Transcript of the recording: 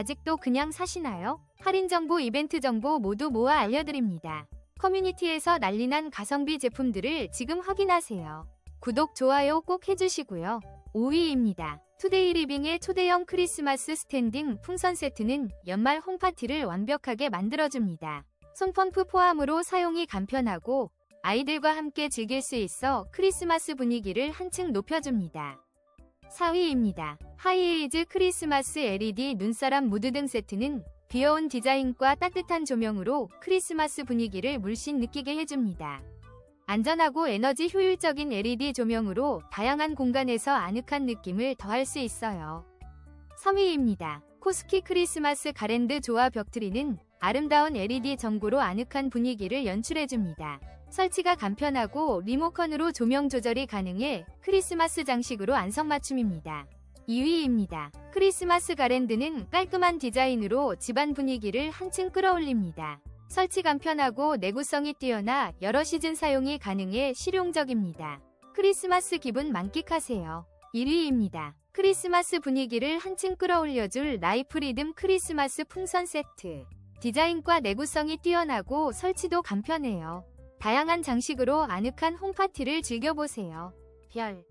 아직도 그냥 사시나요? 할인 정보, 이벤트 정보 모두 모아 알려드립니다. 커뮤니티에서 난리난 가성비 제품들을 지금 확인하세요. 구독, 좋아요 꼭 해주시고요. 5위입니다. 투데이 리빙의 초대형 크리스마스 스탠딩 풍선 세트는 연말 홈파티를 완벽하게 만들어줍니다. 손펌프 포함으로 사용이 간편하고 아이들과 함께 즐길 수 있어 크리스마스 분위기를 한층 높여줍니다. 4위입니다. 하이에이즈 크리스마스 LED 눈사람 무드 등 세트는 귀여운 디자인과 따뜻한 조명으로 크리스마스 분위기를 물씬 느끼게 해줍니다. 안전하고 에너지 효율적인 LED 조명으로 다양한 공간에서 아늑한 느낌을 더할 수 있어요. 3위입니다. 코스키 크리스마스 가랜드 조화 벽트리는 아름다운 LED 전구로 아늑한 분위기를 연출해줍니다. 설치가 간편하고 리모컨으로 조명 조절이 가능해 크리스마스 장식으로 안성맞춤입니다. 2위입니다. 크리스마스 가랜드는 깔끔한 디자인으로 집안 분위기를 한층 끌어올립니다. 설치 간편하고 내구성이 뛰어나 여러 시즌 사용이 가능해 실용적입니다. 크리스마스 기분 만끽하세요. 1위입니다. 크리스마스 분위기를 한층 끌어올려줄 라이프 리듬 크리스마스 풍선 세트. 디자인과 내구성이 뛰어나고 설치도 간편해요. 다양한 장식으로 아늑한 홈파티를 즐겨보세요. 별